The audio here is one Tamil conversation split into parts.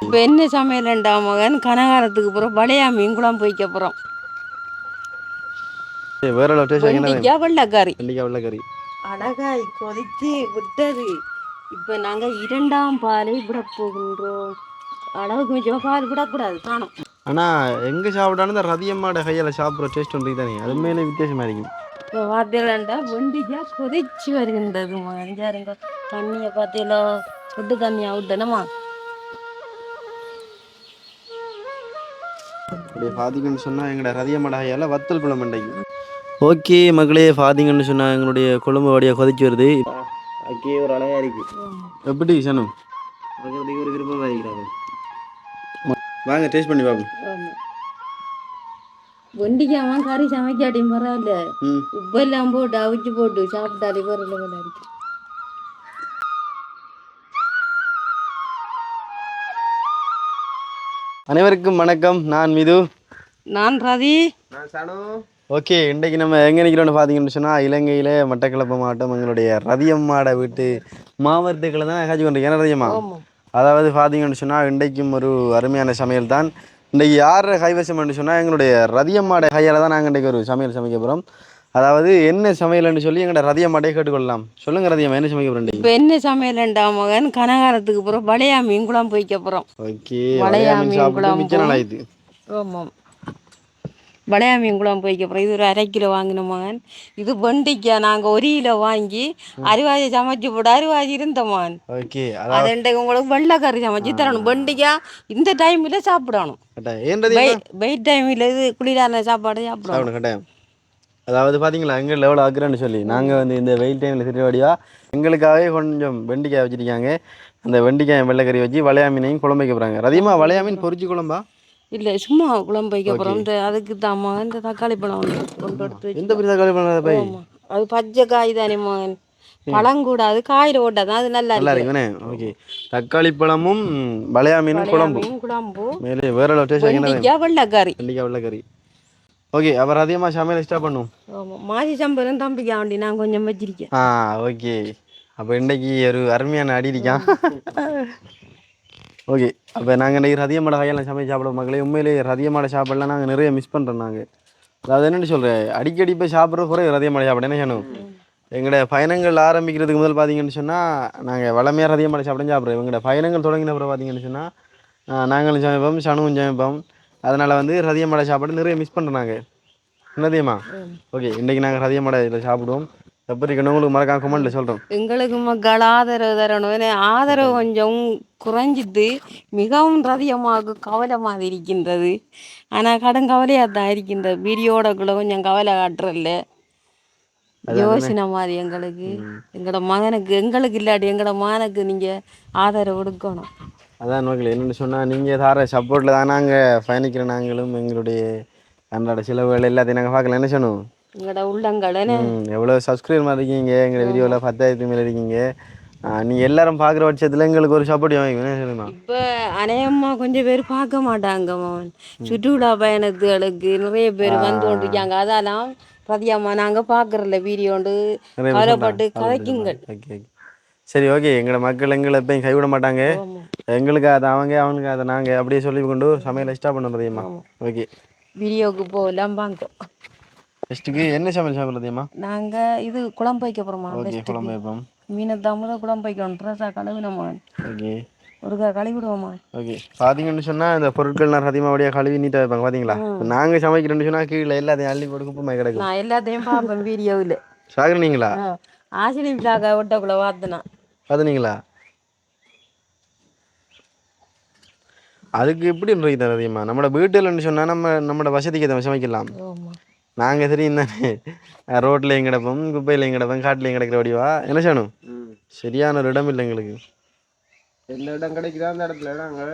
இப்போ என்ன சமையலண்டா மகன்? கனகாரத்துக்கு அப்புறம் வளையா மீன் குழம்பு வைக்க போகிறோம் வேற வெண்டிக்காய் வெள்ளைக்கறி வெள்ளிக்காய் வெள்ளைக்கறி அழகாய் கொதித்து விட்டது. இப்போ நாங்கள் இரண்டாம் பாலை விட போகின்றோம் அளவுக்கு மிச்சமாக பால் விடக்கூடாது காணும் ஆனா எங்க சாப்பிட்டாலும் இந்த ரதியம்மாட கையால சாப்பிட்ற டேஸ்ட் ஒன்று தானே அது மேலே வித்தியாசமா இருக்கும் இப்போ பார்த்தீங்களாண்டா வெண்டிக்காய் கொதிச்சு வருகின்றது பாருங்க தண்ணியை பார்த்தீங்களா சுட்டு தண்ணி அவுட்டனமா அப்படியே பார்த்தீங்கன்னு சொன்னா எங்களோட ரதியம்மாட கையால வத்தல் குழம்பு இன்றைக்கு. ஓகே மக்களே பார்த்தீங்கன்னு சொன்னா எங்களுடைய குழம்பு வடியா கொதிச்சு வருது. ஓகே ஒரு அழகா இருக்கு. எப்படி சனு? பார்க்கறதுக்கு ஒரு விருப்பமாக இருக்கிறாங்க வாங்க டேஸ்ட் பண்ணி பார்ப்போம் வெண்டிக்காய் கறி சமைக்காட்டி பரவாயில்ல. உப்பெல்லாம் போட்டு அவிச்சு போட்டு சாப்பிட்டாலே பரவாயில்ல இருக்கு. அனைவருக்கும் வணக்கம். நான் மிது. நான் ரதி ஓகே இன்றைக்கு நம்ம எங்கே நிற்கிறோம்னு பார்த்தீங்கன்னு சொன்னால் இலங்கையில் மட்டக்களப்பு மாவட்டம் எங்களுடைய ரதியம்மாட வீட்டு மாவட்டத்தில் தான் காட்சி கொண்டிருக்கேன் ரதியம்மா? அதாவது பார்த்தீங்கன்னு சொன்னால் இன்றைக்கும் ஒரு அருமையான சமையல் தான் இன்றைக்கு யார் கைவசம்னு சொன்னால் எங்களுடைய ரதியம்மாட கையால் தான் நாங்கள் இன்றைக்கு ஒரு சமையல் சமைக்க போகிறோம் அதாவது என்ன சமையல்னு சொல்லி எங்களோட ரதியம்மாட்டே கேட்டுக்கொள்ளலாம். சொல்லுங்க ரதியம்மா என்ன சமைக்க போகிறோம் இப்போ என்ன சமையலண்டா மகன்? கனகாரத்துக்கு அப்புறம் வளையா மீன் குழம்பு வைக்க போகிறோம் ஓகே வளையா மீன் சாப்பிட்டு மிச்ச குழம்பு. நாள் ஆயிடுது ஆமாம். வளையா மீன் குழம்பு வைக்க போகிறோம் இது ஒரு அரை கிலோ வாங்கின மகன். இது வெண்டிக்காய் நாங்கள் ஒரு கிலோ வாங்கி அரிவாஜி சமைச்சு போட்டு அரிவாஜி இருந்த மகன். ஓகே அது உங்களுக்கு வெள்ளைக்கறி சமைச்சு தரணும். வெண்டிக்காய் இந்த டைமில் சாப்பிடணும். வெயிட் டைமில் இது குளிரான சாப்பாடு சாப்பிடணும். அதாவது பார்த்தீங்களா எங்கே லெவல் ஆக்குறேன்னு சொல்லி. நாங்கள் வந்து இந்த வெயில் டைமில் சிறுவடியாக எங்களுக்காகவே கொஞ்சம் வெண்டிக்காய் வச்சிருக்காங்க. அந்த வெண்டிக்காய் வெள்ளைக்கறி வச்சு வளையா மீனையும் குழம்பு வைக்க போகிறாங்க ரதியமா வளையா மீன் பொரிச்சு குழம்பா? இல்லை சும்மா குழம்பு வைக்க போகிறோம் இந்த அதுக்கு மகன் இந்த தக்காளி பழம் கொண்டு எடுத்து எந்த பெரிய தக்காளி போய் ஆமா. அது பச்சை காய் தானே மகன். பழம் கூடாது காயில் ஓட்டாது அது நல்லா நல்லா இருக்கு. இருக்குண்ணே ஓகே தக்காளி பழமும் வளையா மீனும் குழம்பு குழம்பு மேலே வேற வெள்ளைக்கறி. வெள்ளிக்காய் வெள்ளைக்கறி. ஓகே அப்புறம் அதிகமாக சமையல் ஸ்டார்ட் பண்ணும். ஆமாம் மாசி சம்பரம் தம்பிக்கா வேண்டி நான் கொஞ்சம் வச்சிருக்கேன். ஆ ஓகே அப்போ இன்றைக்கு ஒரு அருமையான அடி இருக்கான் ஓகே அப்போ நாங்கள் இன்றைக்கி ரதியமாட கையெல்லாம் சமைச்சு சாப்பிட மக்களே உண்மையிலேயே ரதியமாட சாப்பிடலாம் நாங்கள் நிறைய மிஸ் பண்ணுறோம் நாங்கள் அதாவது என்னென்னு சொல்கிறேன் அடிக்கடி போய் சாப்பிட்ற குறை ரதியமாட சாப்பிட. என்ன செய்யணும்? எங்களோட பயணங்கள் ஆரம்பிக்கிறதுக்கு முதல் பார்த்தீங்கன்னு சொன்னால் நாங்கள் வளமையாக ரதியமாட சாப்பிட சாப்பிட்றோம். எங்களோட பயணங்கள் தொடங்கின அப்புறம் பார்த்தீங்கன்னு சொன்னால் நாங்களும் சமைப்போம் சனுவும் சமைப்போம். அதனால் வந்து ரதியமாட சாப்பாடு நிறைய மிஸ் பண்ணுறோம் நாங்கள் என்னதியம்மா ஓகே இன்றைக்கி நாங்கள் ரதியமாட இதில் சாப்பிடுவோம். எப்படி உங்களுக்கு மறக்காம கமெண்ட்டில் சொல்கிறோம் எங்களுக்கு மக்கள் ஆதரவு தரணும். ஆதரவு கொஞ்சம் குறைஞ்சிட்டு மிகவும் ரதியமாக கவலை மாதிரி இருக்கின்றது. ஆனால் கடும் கவலையாக தான் இருக்கின்றது. வீடியோடக்குள்ள கொஞ்சம் கவலை காட்டுறல்ல. யோசனை மாதிரி எங்களுக்கு. எங்களோட மகனுக்கு எங்களுக்கு இல்லாட்டி எங்களோட மகனுக்கு நீங்கள் ஆதரவு கொடுக்கணும். அதான் நோக்கில் என்னென்னு சொன்னால் நீங்கள் தார சப்போர்ட்டில் தான் நாங்கள் பயணிக்கிற நாங்களும் எங்களுடைய அன்றாட செலவுகள் எல்லாத்தையும் நாங்கள் பார்க்கல. என்ன சொன்னோம் எங்களோட உள்ளங்களை எவ்வளோ சப்ஸ்கிரைப் மாதிரி இருக்கீங்க? எங்கள் வீடியோவில் பத்தாயிரத்து மேலே இருக்கீங்க. நீங்கள் எல்லாரும் பார்க்குற பட்சத்தில் எங்களுக்கு ஒரு சப்போர்ட் வாங்கி என்ன சொல்லுமா இப்போ அநேகமாக கொஞ்சம் பேர் பார்க்க மாட்டாங்க சுற்றுலா பயணத்துகளுக்கு நிறைய பேர் வந்து கொண்டிருக்காங்க. அதெல்லாம் பதியாமா நாங்கள் பார்க்குறல வீடியோண்டு கவலைப்பட்டு. கதைக்குங்கள். சரி ஓகே எங்களோட மக்கள் எங்களை எப்பயும் கைவிட மாட்டாங்க. எங்களுக்கு அதை அவங்க அவனுக்கு அதை நாங்கள் அப்படியே சொல்லி கொண்டு சமையல் ஸ்டார்ட் பண்ண முடியுமா ஓகே வீடியோவுக்கு போகலாம் வாங்க. ஃபஸ்ட்டுக்கு என்ன சமையல் சாப்பிட்றதையுமா நாங்கள் இது குழம்பு வைக்க போகிறோமா ஓகே குழம்பு வைப்போம். மீனை தமிழ குழம்பு வைக்கணும். ட்ரெஸ்ஸாக கழுவினோமா ஓகே ஒருக்கா கழுவிடுவோமா ஓகே பார்த்தீங்கன்னு சொன்னால் இந்த பொருட்கள்லாம் அதிகமாக அப்படியே கழுவி நீட்டாக வைப்பாங்க பார்த்தீங்களா நாங்கள் சமைக்கிறோன்னு சொன்னால் கீழே எல்லாத்தையும் அள்ளி போட்டு குப்பை கிடக்கும். நான் எல்லாத்தையும் பார்ப்பேன் வீடியோவில். சாகுறீங்களா? ஆசினி விழாக்க ஒட்டக்குள்ள பார்த்தனா பார்த்துனீங்களா அதுக்கு எப்படி இருக்குது அதிகமாக நம்மளோட வீட்டில்னு சொன்னால் நம்ம நம்மளோட வசதிக்கு அதை சமைக்கலாம். ஆமாம் நாங்கள் தெரியும் தானே? ரோட்லேயும் கிடப்போம் குப்பையிலையும் கிடப்போம் காட்டுலையும் கிடக்கிற வடிவா என்ன செய்யணும் சரியான ஒரு இடம் இல்லை எங்களுக்கு. எந்த இடம் கிடைக்குதோ அந்த இடத்துல நாங்க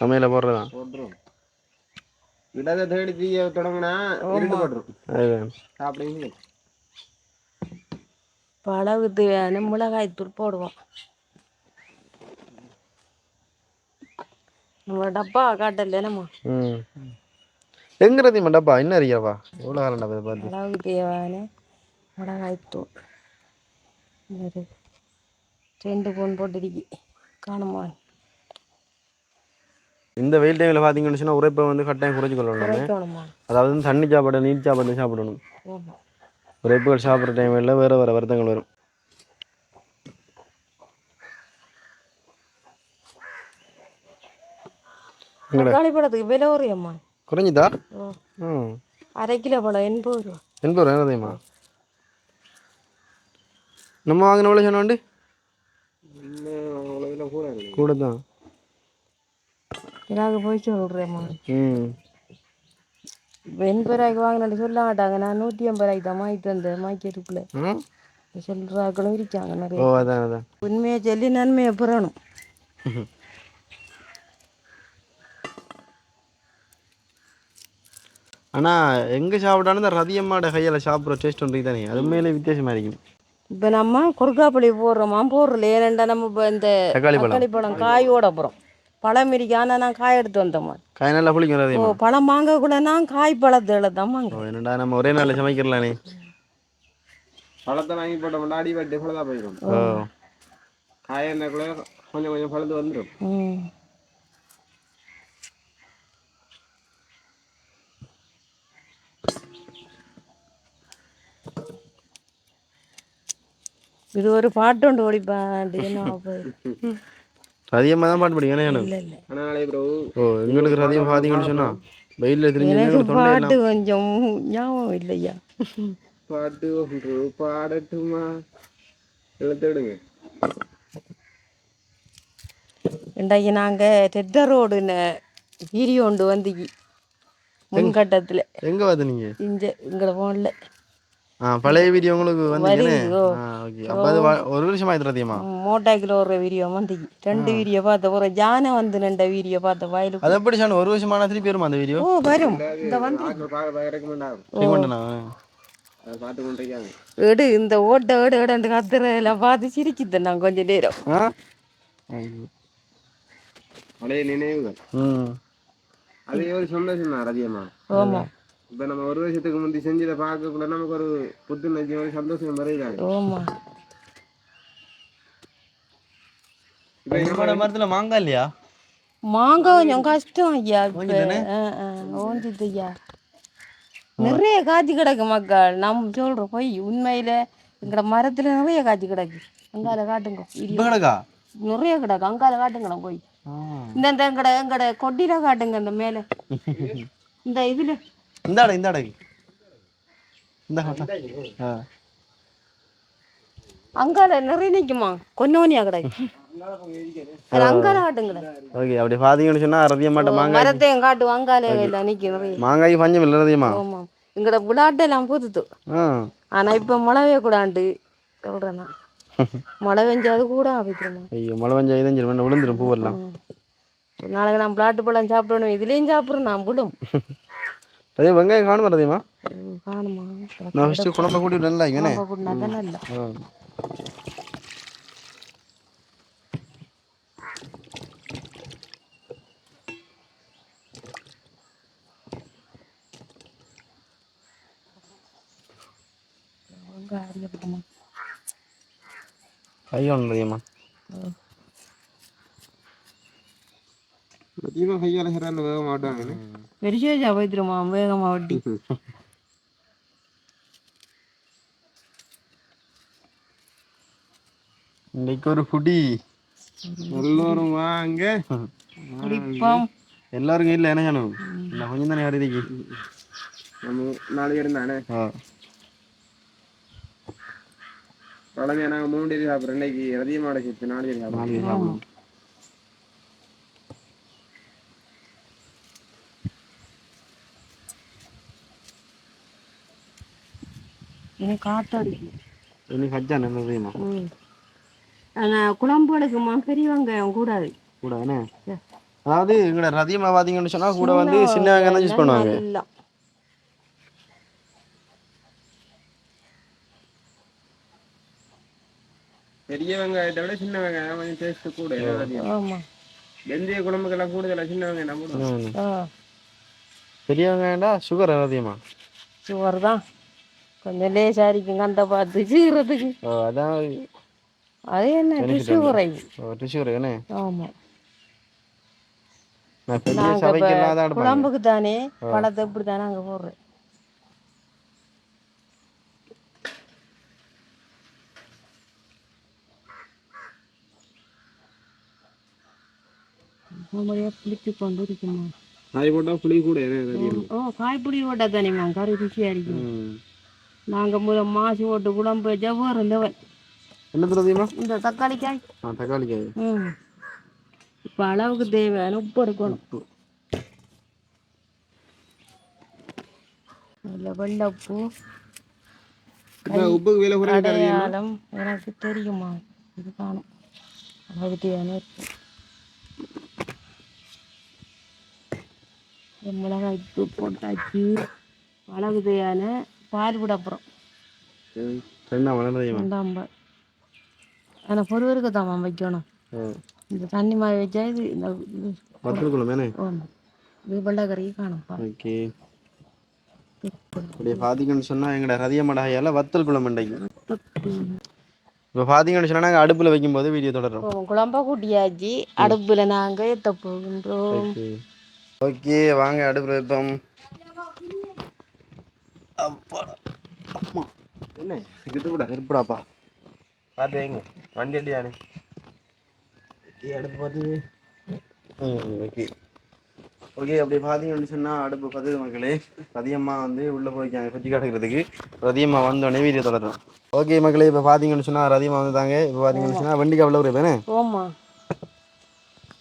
சமையலை போடுறதான் போட்டுருவோம் இடத்தை தேடி தீய தொடங்கினா இருட்டு போட்டுரும். அளவுக்கு தேவையான மிளகாய் தூள் போடுவோம். நம்ம டப்பா காட்டல நம்ம ம். எங்கிறது மண்டப்பா என்ன அறியாப்பா எவ்வளோ காலம் டப்பா பார்த்து? அளவுக்கு தேவையான மிளகாய் தூள். இந்த இருக்கு. ரெண்டு பொன் போட்டிருக்கி. காணுமா? இந்த வெயில் டைமில் பார்த்தீங்கன்னு சொன்னால் உரைப்பை வந்து கட்டாயம் குறைச்சி கொள்ளணும். அதாவது வந்து தண்ணி சாப்பாடு நீர் சாப்பாடு சாப்பிடணும். ஆமா உரைப்புகள் சாப்பிட்ற டைமில் வேறு வேறு வருத்தங்கள் வரும். தக்காளி பழத்துக்கு விலை குறையம்மா குறைஞ்சிதா? ம். அரை கிலோ பழம் எண்பது ரூபா. எண்பது ரூபா என்னதையுமா நம்ம வாங்கின எவ்வளோ சொன்னோண்டு அவ்வளோ கூட இல்லை கூட தான் எனக்கு போய் சொல்கிறேம்மா ம். எண்பது ரூபாய்க்கு வாங்கினு சொல்ல மாட்டாங்க நான் நூற்றி ஐம்பது ரூபாய்க்கு தான் வாங்கிட்டு வந்தேன் மார்க்கெட்டுக்குள்ளே ம்? சொல்கிறாக்களும் இருக்காங்க ஓ நிறைய அதான் அதான். உண்மையை சொல்லி நன்மையை பெறணும். ஆனால் எங்கே சாப்பிட்டாலும் இந்த ரதியம்மாட கையால் சாப்பிட்ற டேஸ்ட் ஒன்று தானே அது உண்மையிலே வித்தியாசமாக இருக்கும். இப்போ நம்ம கொறுக்காப்புளி போடுறோமா. போடுறல ஏனண்டா நம்ம இப்போ இந்த தக்காளி பழம். காயோட போகிறோம் பழம் இருக்கு ஆனால் நான் காய் எடுத்து வந்தோம்மா காய் நல்லா புளிக்கும் ஓ பழம் வாங்கக்கூட நான் காய் பழத்தை ஓ என்னடா நம்ம ஒரே நாளில் சமைக்கிறலானே பழத்தை வாங்கி போட்ட முன்னாடி வெட்டி கூட தான் போயிடும். ஓ. காயன்னக்குள்ள கொஞ்சம் கொஞ்சம் பழுது வந்துடும். இது ஒரு பாட்டு ஒன்று ஓடிப்பாண்டு என்ன தான் பாட்டு ஆனால் ப்ரோ ஓ எங்களுக்கு ரதியம் பார்த்தீங்கன்னு சொன்னா வெயிலில் தெரிஞ்சு எனக்கு பாட்டு கொஞ்சம் ஞாபகம் இல்லையா? பாட்டு ஒன்று பாடட்டுமா? எழுத்து விடுங்க. இன்றைக்கு நாங்கள் டெட்ட ரோடு வீடியோ ஒன்று வந்து முன்கட்டத்தில். எங்கே பார்த்து நீங்கள் இங்கே எங்களை ஃபோனில் ஆ பழைய வீடியோ உங்களுக்கு வந்துச்சுன்னு. ஆ ஓகே அப்போ அது வ- ஒரு வருஷம் ஆயிடுது ரதியம்மா மோட்டாக்கில் ஒரு வீடியோ வந்து ரெண்டு வீடியோ பார்த்த ஒரு ஜானை வந்து நின்ற வீடியோ பார்த்த வயலுக்கு. அது எப்படி சார் ஒரு வருஷமான திருப்பி வருமா அந்த வீடியோ ஓ வரும். இந்த வந்து. கொண்டனா எடு இந்த ஓட்ட எடு எடுன்னு கத்துறதெல்லாம் பார்த்து சிரிச்சுது நான் கொஞ்ச நேரம். ஆ? பழைய நினைவுகள். ம். அதே ஒரு சந்தோஷம் தான் ரதியம்மா ஆமாம் இப்போ நம்ம ஒரு வருஷத்துக்கு முந்தி செஞ்சதை பார்க்கக்குள்ள நமக்கு ஒரு புத்துணர்ச்சி ஒரு சந்தோஷம் வருகிறாங்க ஆமாம் இப்போ மரத்தில் மாங்காய் இல்லையா? மாங்காய் கொஞ்சம் கஷ்டம் ஐயா ஓஞ்சிது ஐயா. நிறைய காய்ச்சி கிடக்கு மக்கள். நம்ம சொல்கிறோம் போய் உண்மையில. எங்கட மரத்துல நிறைய காய்ச்சி கிடக்கு. அங்கால காட்டுங்க நிறைய கிடக்கு அங்கால காட்டுங்களா போய். இந்த இந்த எங்கட எங்கட கொட்டில காட்டுங்க இந்த மேல. இந்த இதுல. இந்த அடை இந்த அடை இந்த. ஆ. அங்கால நிறைய அங்கால காட்டுங்களா ஓகே அப்படி மாங்காய். மரத்தையும் காட்டு அங்கால எல்லாம் நிக்க நிறைய மாங்காய் பஞ்சம் இல்லை ரதியம்மா ஆமா. எங்கட விளாட்டெல்லாம் புதுத்து ஆ. ஆனா இப்ப மழை பெய்யக்கூடாண்டு சொல்றேன் மழை பெஞ்சாது கூட ஆபிக்கிறேன் ஐயோ மழை பஞ்சம் இதான் வேண்டாம் விழுந்துடும் பூவெல்லாம். நாளைக்கு நான் பிளாட்டு பழம் சாப்பிடணும் இதுலயும் சாப்பிட்றேன் நான் விடும் அதே வெங்காயம் காணுமா ரதியம்மா ம், காணுமா? நான் ஃபஸ்ட்டு குழம்பு கூட்டி நல்லா இங்கனே. கூட்டினா இல்லை. ரதியம்மா கையால் சிறான்னு வேக மாட்டாங்க பெரிய போய்த்துருமா வேகமா வட்டி இன்னைக்கு ஒரு புடி எல்லோரும் வாங்க. குடிப்போம் எல்லாருக்கும் இல்லை என்ன செய்யணும் நான் கொஞ்சம் தானே வருதுக்கு நம்ம நாலு பேரும் தானே? நாங்கள் மூணு பேர் சாப்பிட்றோம். இன்னைக்கு ரதியமாட சேர்த்து நாலு பேர் சாப்பிடுவோம் எனக்கு காத்தடிக்கு இன்னைக்கு ஹஜ்ஜா என்ன தெரியுமா? ம். ஆனால் குழம்பு எடுக்குமா பெரிய வெங்காயம் கூடாது அதாவது எங்களோட ரதியமா பார்த்தீங்கன்னு சொன்னா கூட வந்து சின்ன வெங்காயம் தான் யூஸ் பண்ணுவாங்க. நல்லா பெரிய வெங்காயத்தை விட சின்ன வெங்காயம் கொஞ்சம் டேஸ்ட் கூட என்ன ரதியம் ஆமா. வெந்தய குழம்புக்கெல்லாம் கூடுதலாக சின்ன வெங்காயம் போடுவோம் பெரிய வெங்காயம்டா சுகர் ரதியமா சுவர் தான். கொஞ்சம் லேசாக இருக்கும் கண்டை பார்த்து சீக்கிறதுக்கு ஓ அதான் அது. என்ன டிஷ்யூ குறைவு ஆமாம் சபைக்கு இப்ப இல்லாத அடுப்பாங்க குழம்புக்கு தானே பழத்தை இப்படி தானே அங்கே போடுறேன். நம்மளையே புளிச்சு கொண்டு இருக்குமா அது போட்டா புளி கூட என்ன ஓ காய்பொடி போட்டா தானேம்மா கறி ருசியாக இருக்கும் நாங்கள் முதல் மாசி போட்டு குழம்பு வச்சா லெவல் என்ன தெரியுமா இந்த தக்காளி காய். ஆ தக்காளி காய். ம். இப்போ அளவுக்கு தேவையான உப்பு எடுக்கணும். நல்ல வெள்ளை உப்பு உப்புக்கு விலை அடையாளம் எனக்கு தெரியுமா? இது காணும். அளவுக்கு தேவையான உப்பு. மிளகாய் உப்பு போட்டாச்சு. அளவுக்கு தேவையான பால் விட அப்புறம் ரெண்டா வளர்ந்ததையுமா ரெண்டாம் பால் ஆனால் பொருவருக்கு தான் வைக்கணும். இந்த தண்ணி மாதிரி வச்சா இது இந்த இது. வெள்ளைக்கறி காணும்ப்பா ஓகே. அப்படியே பார்த்தீங்கன்னு சொன்னால் எங்கட ரதிய மடாயால் வத்தல் குழம்பு இன்றைக்கு இப்போ பார்த்தீங்கன்னு சொன்னால் நாங்கள் அடுப்பில் வைக்கும்போது வீடியோ தொடர்றோம். குழம்பா கூட்டியாச்சு. அடுப்பில் நாங்கள் ஏற்ற போகின்றோம். ஓகே வாங்க அடுப்பில் வைப்போம். அம்மா. என்ன? கிட்ட கூட இருப்படாப்பா பார்த்து வைங்க வண்டி அடியானே அடுப்பு பார்த்து ஓகே. ஓகே அப்படி பார்த்தீங்கன்னு சொன்னால் அடுப்பு பார்த்து மக்களே. ரதியம்மா வந்து உள்ளே போய்க்காங்க குச்சி காட்டுக்கிறதுக்கு ரதியம்மா வந்தோடனே வீடியோ தொடரும் ஓகே மக்களே இப்போ பார்த்தீங்கன்னு சொன்னால் ரதியம்மா வந்துட்டாங்க. இப்போ பார்த்தீங்கன்னு சொன்னால் வெண்டிக்காய் விளவுற பேனே ஓமா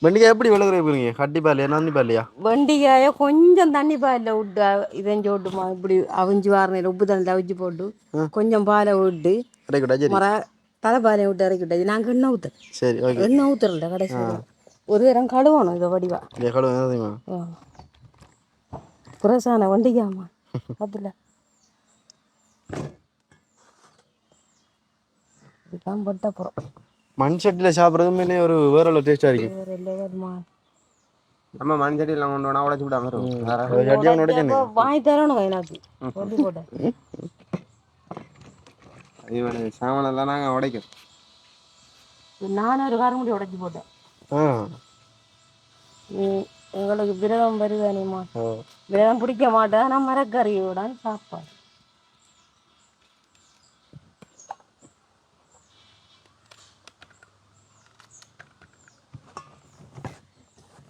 வெண்டிக்காய் எப்படி விளவுற போறீங்க? கட்டி பாலையா நந்தி பாலையா வெண்டிக்காய கொஞ்சம் தண்ணி பாலில் விட்டு இதஞ்சு விட்டுமா இப்படி அவிஞ்சு வாரணையில் உப்பு தண்ணி அவிஞ்சு போட்டு கொஞ்சம் பாலை விட்டு மர தலைப்பாலையை விட்டு இறக்கி விட்டாச்சு நாங்கள் எண்ணெய் ஊற்ற சரி ஓகே. எண்ணெய் ஊற்றுறல கடைசி ஒரு தரம் கழுவணும் இதை வடிவா. இல்லையா கழுவு என்ன தெரியுமா? புரசான வண்டிக்காமா? அதில். இதுதான் பட்ட அப்புறம் மண் சட்டியில் சாப்பிட்றது மேலே ஒரு வேற ஒரு டேஸ்ட்டாக இருக்கும் நம்ம மண் சட்டியில் கொண்டு போனா உடச்சு விடாம இருக்கும். வாங்கி தரணும் எனக்கு சொல்லி போட்டேன். அது வேணும் சாமானெல்லாம் நாங்கள் உடைக்கும் நானும் ஒரு காரம் முடி உடைச்சி போட்டேன். எங்களுக்கு விரதம் வருதானேம்மா? ஓ விரதம் பிடிக்க மாட்டேன் ஆனால் மரக்கறியோட சாப்பாடு.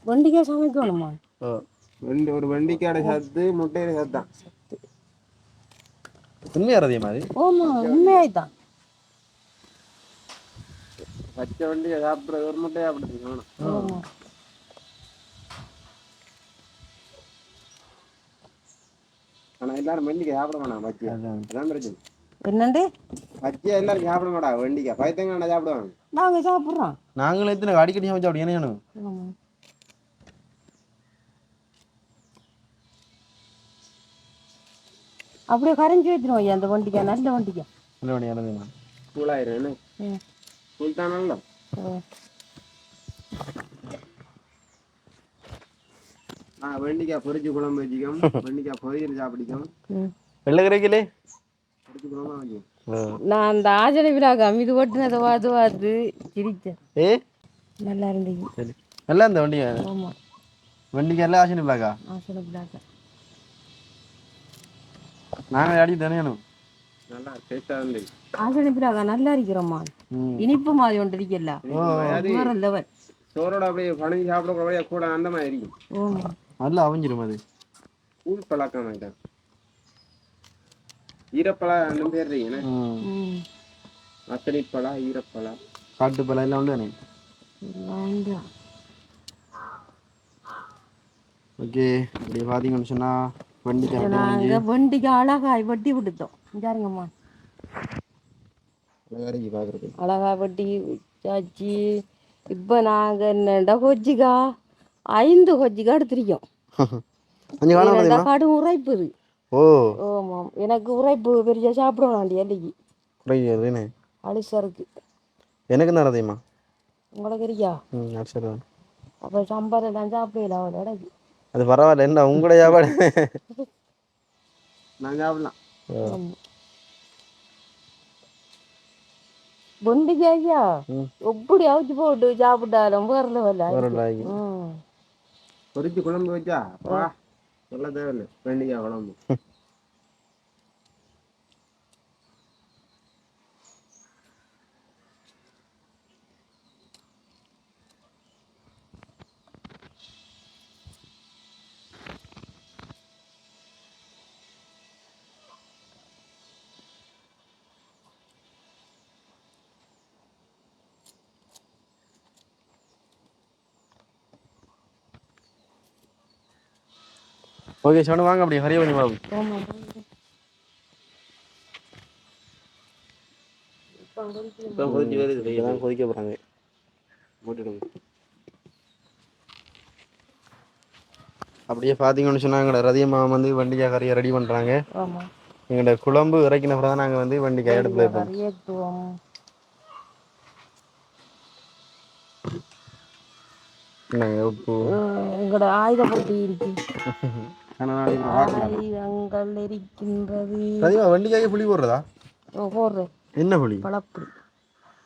வண்டிக்கே சமைக்கணுமா? வண்டி ஒரு வண்டிக்காட சத்து முட்டையில சத்தான் உண்மையா அது ஓமா உண்மையாய்தான். பச்சை வண்டியை சாப்பிட்றது ஒரு முட்டையை ஆமா. ஆனால் எல்லாரும் வண்டிக்கை சாப்பிட வேணாம் பச்சை அதான். பிரச்சனை. என்னண்டு? பச்சையா எல்லாரும் சாப்பிட மாட்டா வண்டிக்கை. பயத்தங்க சாப்பிடுவாங்க. நாங்க சாப்பிட்றோம். நாங்களும் எத்தனை அடிக்கடி சமைச்சா அப்படி என்ன வேணும் ஆமா அப்படியே கரைஞ்சி வச்சிருவோம் ஐயா அந்த வண்டிக்கா நல்ல வண்டிக்கா. என்ன பண்ணி இறந்துமா கூலாயிரும் கூல் தானல்ல ம். ஆ வெண்டிக்காய் பொரிச்சு குழம்பு வச்சுக்கோம். வெண்டிக்காய் பொரியல் சாப்பிடிக்கும். வெள்ளக்கரைக்கிலே பொரிச்சு குழம்பு வச்சுக்கோம். நான் அந்த ஆஜனை விழாக்கு அமிது ஓட்டுனதை பார்த்து பார்த்து சிரிச்சேன் ஏ? நல்லா இருந்துச்சு சரி. நல்லா இந்த வண்டியா? ஆமாம் வண்டிக்கு எல்லாம் ஆசை பிளாக்கா ஆசனை விழாக்க நாங்கள் அடி தானே வேணும் நல்லா டேஸ்டாக இருந்து ஆசனை நல்லா இருக்கிறோம்மா. இனிப்பு மாதிரி ஒன்று இருக்கல லெவல் சோறோட அப்படியே பழனி சாப்பிடக்கூடிய கூட அந்த மாதிரி நல்லா அவஞ்சிரும் அது. கூழ் பழக்கம் ஆகிட்டான் ஈரப்பழா ரெண்டு பேர் இருக்கீங்க ம். ம். அத்தனிப்பழா ஈரப்பழா காட்டுப்பழம் எல்லாம் உண்டு தானே? வேண்டாம் ஓகே இப்படி பார்த்தீங்கன்னு சொன்னால் வண்டிக்கு அப்படியே நாங்க வண்டிக்கு அழகாய் வட்டி விட்டுட்டோம். பார்க்குறது அழகா வட்டி வச்சாச்சு. இப்போ நாங்கள் என்னடா கொச்சிக்கா? ஐந்து கொச்சிக்கா எடுத்திருக்கோம். கடும் உரைப்பு ஓ. ஆமாம் எனக்கு உரைப்பு பெருசா சாப்பிடுவோம் வேண்டிய அன்றைக்கி குறைக்கிறதுன்னு அலிசா இருக்கு. எனக்கு தான் ரதியம்மா உங்களுக்கு தான் அப்போ சம்பாரம் எல்லாம் சாப்பிடல அவளோட எனக்கு அது பரவாயில்ல. என்ன உங்களோட சாப்பாடு நான் சாப்பிடலாம். பொண்டிக்கு ஐயா. எப்படி அவிச்சு போட்டு சாப்பிட்டாலும் லாய்க்கு ம் பொரிச்சு குழம்பு வச்சா சொல்ல தேவையில்லை. வெண்டிக்காய் குழம்பு. ஓகே சொன்ன வாங்க அப்படி ஹரிய பண்ணி பாபு கொதிச்சு வருது கொதிக்க போறாங்க. போட்டுடுங்க அப்படியே பார்த்தீங்கன்னு சொன்னா எங்களோட ரதிய மாமா வந்து வெண்டிக்காய் கறியை ரெடி பண்றாங்க. ஆமாம் எங்களோட குழம்பு இறக்கின தான் நாங்க வந்து வெண்டிக்காய் அடுப்புல வைப்போம் என்னங்க உப்பு? எங்களோட ஆயுத போட்டி இருக்கு. ஆயுதங்கள் இருக்கின்றது ரதிமா வெண்டிக்காய்க்கு புளி போடுறதா? ஓ, போடுறேன். என்ன புளி பழப்பு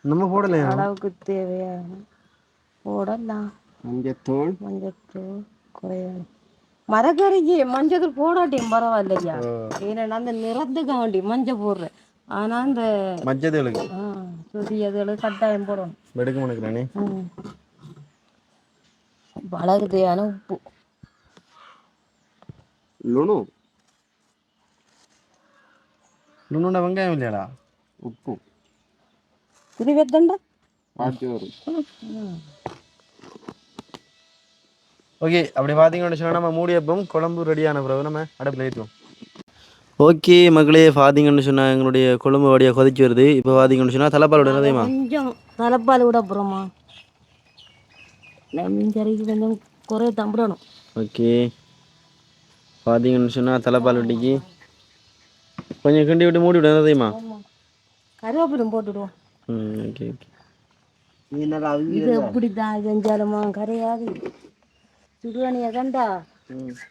நம்ம போடலையா? அளவுக்கு தேவையான போடலாம். மஞ்சத்தூள். மஞ்சத்தூள் குறையாது மரக்கறிக்கு மஞ்சத்தூள் போடாட்டியும் பரவாயில்லையா? ஏன்னா அந்த நிறத்துக்கு வேண்டி மஞ்சள் போடுறேன். ஆனா அந்த மஞ்சத்தேளுக்கு. ஆ, சுதி அதுகளுக்கு கட்டாயம் போடணும். வெடுக்க மணிக்கிறானே ம். அழகு தேவையான உப்பு. லுணு இன்னொன்று வெங்காயம் இல்லையாடா உப்பு எத்தண்டா பாத்தி வரும் ஓகே அப்படி பார்த்தீங்கன்னு சொன்னா நம்ம மூடியப்பம் குழம்பு ரெடியான பிறகு நம்ம அடுப்பில் ஏற்றுவோம் ஓகே மக்களே பார்த்தீங்கன்னு சொன்னால் எங்களுடைய குழம்பு வடியாக கொதிச்சு வருது இப்போ பார்த்தீங்கன்னு சொன்னால் என்னதையுமா தலைப்பால் விட போகிறோமா நெஞ்சரிக்கு கொஞ்சம் குறைய தம்பிடணும் ஓகே பார்த்தீங்கன்னு சொன்னால் தலைப்பால் வட்டிக்கு. கொஞ்சம் கிண்டி விட்டு மூடி விட என்னதையுமா கருவேப்பிலும் போட்டுடுவோம் ம் ஓகே ஓகே. இது எப்படி தான் செஞ்சாலுமா கரையாது. சுடுவணியை கண்டா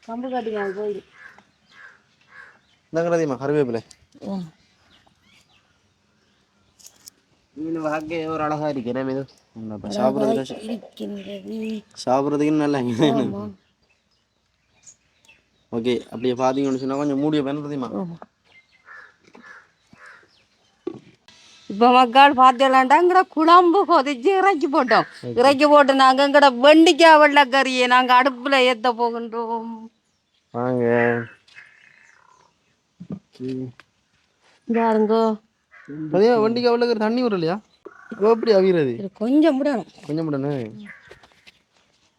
கம்பு காட்டிக்காங்க போயிடு. இந்தாங்க ரதியம்மா கருவேப்பிலை? மீன் வாக்கே ஒரு அழகா இருக்கு. என்ன சாப்பிட்றதுக்கு சாப்பிட்றதுக்கு நல்லா. ஓகே அப்படியே பார்த்தீங்கன்னு சொன்னால் கொஞ்சம் மூடிய பயன்படுத்திமா. இப்ப மக்கள் பார்த்தலாண்டாங்கிற குழம்பு கொதிச்சு இறக்கி போட்டோம். இறக்கி போட்டு நாங்க எங்கட வெண்டிக்காய் வெள்ளைக்கறியை நாங்க அடுப்புல ஏத்த போகின்றோம். வாங்க. பாருங்க அதே வண்டிக்கு அவ்வளோ தண்ணி இப்போ எப்படி அவிகிறது கொஞ்சம் விடணும் கொஞ்சம் உடனே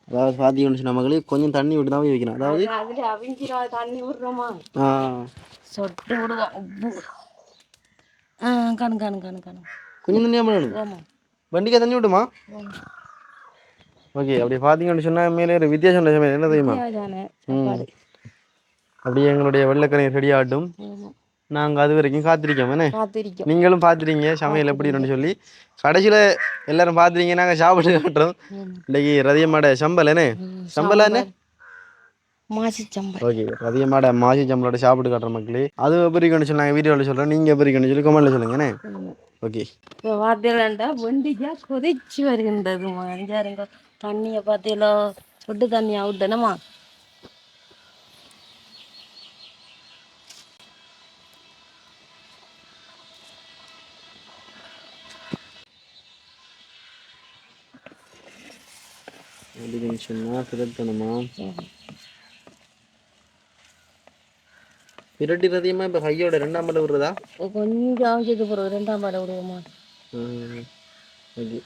அதாவது பார்த்தீங்கன்னு சொன்ன மகளே கொஞ்சம் தண்ணி விட்டு தான் வைக்கணும். அதாவது அதுல அவிஞ்சிரும் தண்ணி விடுறோமா ஆ, சொட்டு விடுவோம் உப்பு ஆ கணு கணு கணு கணு. கொஞ்சம் தண்ணியாக பண்ணணும் ஆமா. வண்டிக்கு தண்ணி விட்டுமா ஆமா. ஓகே அப்படி பார்த்தீங்கன்னு சொன்னால் மேலே ஒரு வித்தியாசம் என்ன தெரியுமா? அப்படியே எங்களுடைய வெள்ளைக்கரை ரெடி ஆகட்டும் ஆமா. நாங்கள் அது வரைக்கும் காத்திருக்கோம் என்ன காத்திருக்கோம். நீங்களும் பார்த்துறீங்க சமையல் எப்படின்னு சொல்லி. கடைசியில் எல்லாரும் பார்த்துறீங்க நாங்கள் சாப்பிட்டு காட்டுறோம். இன்னைக்கு ரதியமாட சம்பல் என்ன சம்பல் என்ன மாசி சம்பல். ஓகே ரதியமாட மாசி சம்பளோட சாப்பிட்டு காட்டுற மக்களே. அது எப்படி சொல்லி நாங்கள் வீடியோவில் சொல்கிறோம் நீங்கள் எப்படி சொல்லி கமெண்ட்டில் சொல்லுங்க என்ன ஓகே. இப்போ பார்த்தீங்களாண்டா வெண்டிக்கா கொதிச்சு வருகின்றது அஞ்சாருங்க தண்ணியை பார்த்தீங்களா சொட்டு தண்ணி அவுட்டனமா அப்படின்னு சொன்னால் திருத்தணுமா பிரட்டி ரதியமாக இப்போ கையோட ரெண்டாம் படம் விடுறதா? கொஞ்சம் அவிஞ்சது பிறகு ரெண்டாம் பாடம் விடுவோமா? Okay.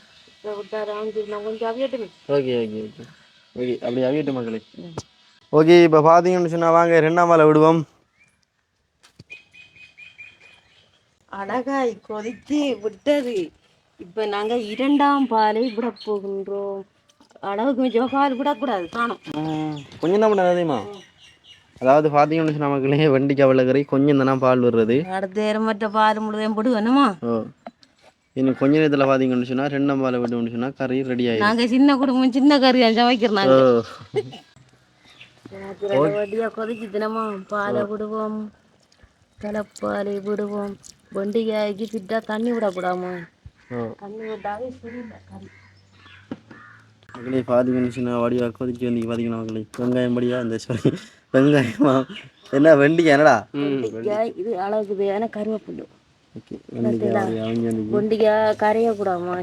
Okay okay okay. Okay அப்படி அவியட்டும் மக்களே. ஓகே இப்போ பார்த்தீங்கன்னு சொன்னால் வாங்க ரெண்டாம் மலை விடுவோம். அழகாய் கொதித்து விட்டது. இப்போ நாங்க இரண்டாம் பாலை விட போகின்றோம். அளவுக்கு மிச்சம் பால் விடக்கூடாது காணும். கொஞ்சம் தான் பண்ண தெரியுமா அதாவது பார்த்தீங்கன்னு மக்களே வெண்டிக்காய் வெள்ளக்கறி கொஞ்சம் தானே பால் விடுறது. அடுத்த மற்ற பால் முழுதையும் போட்டு வேணுமா ஓ. இன்னும் கொஞ்ச நேரத்தில் பார்த்தீங்கன்னு சொன்னால் ரெண்டாம் பாலை விட்டோம்னு சொன்னால் கறி ரெடி ஆயிடும் நாங்க சின்ன குடும்பம் சின்ன கறி சமைக்கிறோம் ஓ. நாங்க வட்டியா கொதிச்சு தினமா பாலை விடுவோம் தலைப்பாலை விடுவோம். வெண்டிக்காய்க்கு திட்டா தண்ணி விடக்கூடாமா? தண்ணி விட்டாவே சரியில்லை கறி. மக்களே பார்த்தீங்கன்னு சின்ன வடிவா கொதிச்சு வந்து பார்த்தீங்கன்னா மக்களே வெங்காயம் படியா? இந்த சாரி. வெங்காயமா என்ன வெண்டிக்காய் என்னடா? இது ஆனால் கருவேப்பிலை. ஓகே வெண்டிக்காய் கரையக்கூடாமா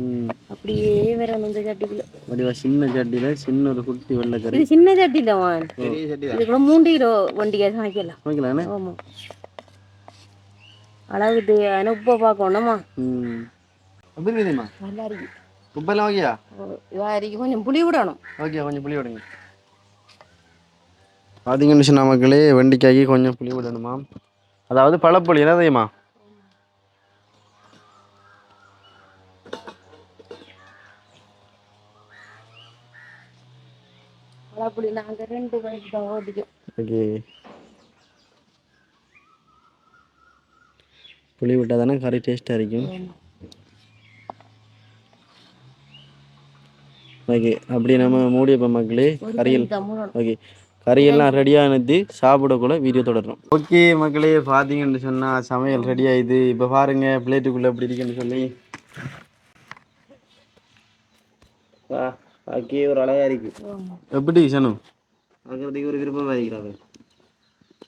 ம். அப்படியே வரணும் இந்த சட்டிக்குள்ள. வடிவா சின்ன சட்டியில் சின்ன ஒரு குட்டி வெள்ளைக்கறி. இது சின்ன சட்டி தான் இது கூட மூன்று கிலோ வெண்டிக்காய் சமைக்கலாம். ஓகேலாண்ணே ஆமாம் அழகுது. ஆனால் உப்பை பார்க்கணுமா? ம். எப்படி தெரியுமா நல்லா இருக்கு. உப்பெல்லாம் ஓகேயா இவாரிக்கு கொஞ்சம் புளி விடணும் ஓகே கொஞ்சம் புளி விடுங்க பார்த்தீங்கன்னு சொன்ன மக்களே வெண்டிக்காய்க்கு கொஞ்சம் புளி விடணுமா அதாவது பழப்புளி என்ன தெரியுமா? பழப்புளி நாங்கள் ரெண்டு வயசு தான் ஓடிக்கும் ஓகே. புளி விட்டால் தானே கறி டேஸ்ட்டாக இருக்கும். ஓகே அப்படி நம்ம மூடியப்ப மக்களே கறியல் ஓகே கறியெல்லாம் ரெடியானது சாப்பிடக்குள்ள வீடியோ தொடரும் ஓகே மக்களே பார்த்தீங்கன்னு சொன்னால் சமையல் ரெடி ஆயிடுது இப்போ பாருங்க பிளேட்டுக்குள்ளே எப்படி இருக்குன்னு சொல்லி. ஓகே ஒரு அழகா இருக்கு. எப்படி சனு? பார்க்குறதுக்கு ஒரு விருப்பமாக இருக்கிறாங்க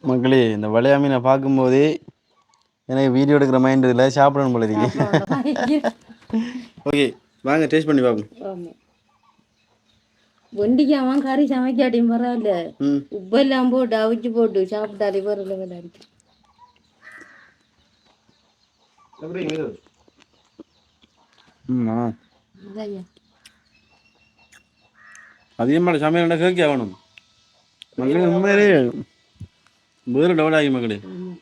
மக்களே இந்த வளையா மீனை பார்க்கும்போதே எனக்கு வீடியோ எடுக்கிற மைண்ட் இல்லை சாப்பிடணும் போல இருக்கு. ஓகே வாங்க டேஸ்ட் பண்ணி பார்ப்போம். ஆமாம் வெண்டிக்காம கறி சமைக்காட்டி பரவாயில்ல உப்பெல்லாம் போட்டு அவிச்சு போட்டு சாப்பிட்டாலே பரவாயில்ல வேலை இருக்கு எப்படி இருக்குது? ம் ஆ அதான்யா. அதிகமான சமையல் கேட்க ஆகணும் மக்களே உண்மையிலே வேறு டவுட் ஆகி மக்களே ஆமா.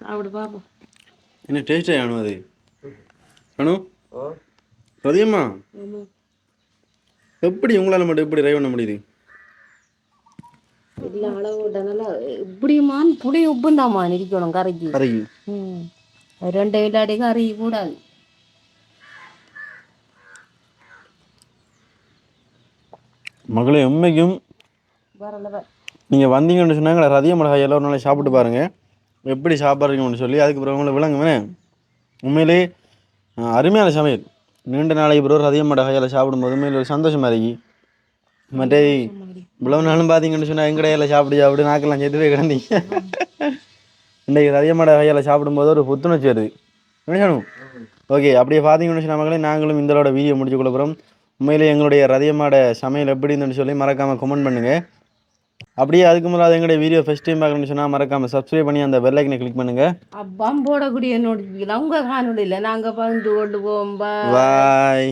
சாப்பிடு பாப்போம் என்ன டேஸ்டே ஆகணும் அது வேணும் சதியம்மா ஆமா. எப்படி உங்களால் மட்டும் எப்படி ட்ரைவ் பண்ண முடியுது? எல்லாம் அளவு விட்டனால இப்படியுமான் புளி உப்பும் தான்மான் இருக்கணும் கரைக்கு. ம். அது ரெண்டு இல்லாடி கறி கூடாது. மகளே உண்மைக்கும் நீங்கள் வந்தீங்கன்னு சொன்னாங்க ரதிய மிளகாய் எல்லாம் ஒரு நாளைக்கு சாப்பிட்டு பாருங்க. எப்படி சாப்பிட்றீங்கன்னு சொல்லி அதுக்கப்புறம் உங்களுக்கு விளங்குமே உண்மையிலே அருமையான சமையல். நீண்ட நாளைக்கு பிறகு அதிகமாக கையால் சாப்பிடும்போது மேலே ஒரு சந்தோஷமா இருக்கு. மற்றே இவ்வளவு நாளும் பார்த்தீங்கன்னு சொன்னால் எங்கடையில் சாப்பிடு சாப்பிடு நாக்கெல்லாம் சேர்த்து போய் கிடந்தீங்க. இன்றைக்கு அதிகமாக கையால் சாப்பிடும்போது ஒரு புத்துணர்ச்சி வருது. நினைக்கணும் ஓகே அப்படியே பார்த்தீங்கன்னு சொன்ன மக்களே நாங்களும் இந்தளோட வீடியோ முடிச்சு கொடுக்குறோம். உண்மையிலே எங்களுடைய ரதியமாட சமையல் எப்படி சொல்லி மறக்காமல் கமெண்ட் பண்ணுங்கள் அப்படியே அதுக்கு முதல்ல எங்களுடைய வீடியோ ஃபஸ்ட் டைம் பார்க்கணும்னு சொன்னால் மறக்காமல் சப்ஸ்கிரைப் பண்ணி அந்த பெல் ஐக்கனை கிளிக் பண்ணுங்கள் அப்பம் போடக்கூடிய நோட்டிஃபிகேஷன் அவங்க காணொலியில் நாங்கள் பகிர்ந்து கொண்டு போவோம் பாய்